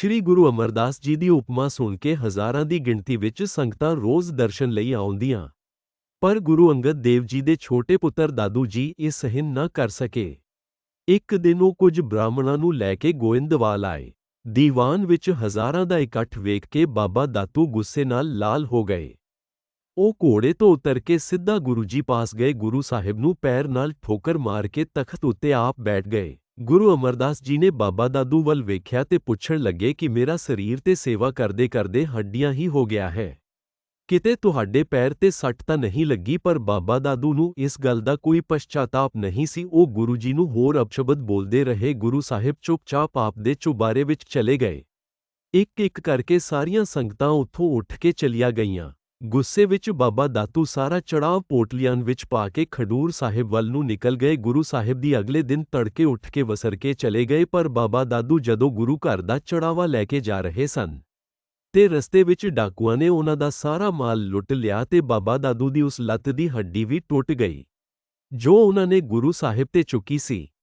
ਸ਼੍ਰੀ ਗੁਰੂ ਅਮਰਦਾਸ ਜੀ ਦੀ ਉਪਮਾ ਸੁਣ ਕੇ ਹਜ਼ਾਰਾਂ ਦੀ ਗਿਣਤੀ ਵਿੱਚ ਸੰਗਤਾਂ ਰੋਜ਼ ਦਰਸ਼ਨ ਲਈ ਆਉਂਦੀਆਂ। ਪਰ ਗੁਰੂ ਅੰਗਦ ਦੇਵ ਜੀ ਦੇ ਛੋਟੇ ਪੁੱਤਰ ਦਾਦੂ ਜੀ ਇਹ ਸਹਿਨ ਨਾ ਕਰ ਸਕੇ। ਇੱਕ ਦਿਨ ਉਹ ਕੁਝ ਬ੍ਰਾਹਮਣਾਂ ਨੂੰ ਲੈ ਕੇ ਗੋਇੰਦਵਾਲ ਆਏ। ਦੀਵਾਨ ਵਿੱਚ ਹਜ਼ਾਰਾਂ ਦਾ ਇਕੱਠ ਵੇਖ ਕੇ ਬਾਬਾ ਦਾਤੂ ਗੁੱਸੇ ਨਾਲ ਲਾਲ ਹੋ ਗਏ। ਉਹ ਘੋੜੇ ਤੋਂ ਉਤਰ ਕੇ ਸਿੱਧਾ ਗੁਰੂ ਜੀ ਪਾਸ ਗਏ। ਗੁਰੂ ਸਾਹਿਬ ਨੂੰ ਪੈਰ ਨਾਲ ਠੋਕਰ ਮਾਰ ਕੇ ਤਖਤ ਉੱਤੇ ਆਪ ਬੈਠ ਗਏ। ਗੁਰੂ ਅਮਰਦਾਸ ਜੀ ਨੇ ਬਾਬਾ ਦਾਦੂ ਵੱਲ ਵੇਖਿਆ ਤੇ ਪੁੱਛਣ ਲੱਗੇ ਕਿ ਮੇਰਾ ਸਰੀਰ ਤੇ ਸੇਵਾ ਕਰਦੇ ਕਰਦੇ ਹੱਡੀਆਂ ਹੀ ਹੋ ਗਿਆ ਹੈ। ਕਿਤੇ ਤੁਹਾਡੇ ਪੈਰ ਤੇ ਸੱਟ ਤਾਂ ਨਹੀਂ ਲੱਗੀ, ਪਰ ਬਾਬਾ ਦਾਦੂ ਨੂੰ ਇਸ ਗੱਲ ਦਾ ਕੋਈ ਪਛਤਾਤਾਪ ਨਹੀਂ ਸੀ। ਉਹ ਗੁਰੂ ਜੀ ਨੂੰ ਹੋਰ ਅਪਸ਼ਬਦ ਬੋਲਦੇ ਰਹੇ, ਗੁਰੂ ਸਾਹਿਬ ਚੁੱਪਚਾਪ ਆਪ ਦੇ ਚੁਬਾਰੇ ਵਿੱਚ ਚਲੇ ਗਏ। ਇੱਕ ਇੱਕ ਕਰਕੇ ਸਾਰੀਆਂ ਸੰਗਤਾਂ ਉੱਥੋਂ ਉੱਠ ਕੇ ਚਲੀਆਂ ਗਈਆਂ। ਗੁੱਸੇ ਵਿੱਚ ਬਾਬਾ ਦਾਤੂ ਸਾਰਾ ਚੜਾਵ ਪੋਟਲੀਆਂ ਵਿੱਚ ਪਾ ਕੇ ਖਡੂਰ ਸਾਹਿਬ ਵੱਲ ਨੂੰ ਨਿਕਲ ਗਏ। ਗੁਰੂ ਸਾਹਿਬ ਦੀ ਅਗਲੇ ਦਿਨ ਤੜਕੇ ਉੱਠ ਕੇ ਵਸਰ ਕੇ ਚਲੇ ਗਏ, ਪਰ ਬਾਬਾ ਦਾਦੂ ਜਦੋਂ ਗੁਰੂ ਘਰ ਦਾ ਚੜਾਵਾ ਲੈ ਕੇ ਜਾ ਰਹੇ ਸਨ ਤੇ ਰਸਤੇ ਵਿੱਚ ਡਾਕੂਆਂ ਨੇ ਉਹਨਾਂ ਦਾ ਸਾਰਾ ਮਾਲ ਲੁੱਟ ਲਿਆ ਤੇ ਬਾਬਾ ਦਾਦੂ ਦੀ ਉਸ ਲੱਤ ਦੀ ਹੱਡੀ ਵੀ ਟੁੱਟ ਗਈ। ਜੋ ਉਹਨਾਂ ਨੇ ਗੁਰੂ ਸਾਹਿਬ ਤੇ ਚੁੱਕੀ ਸੀ।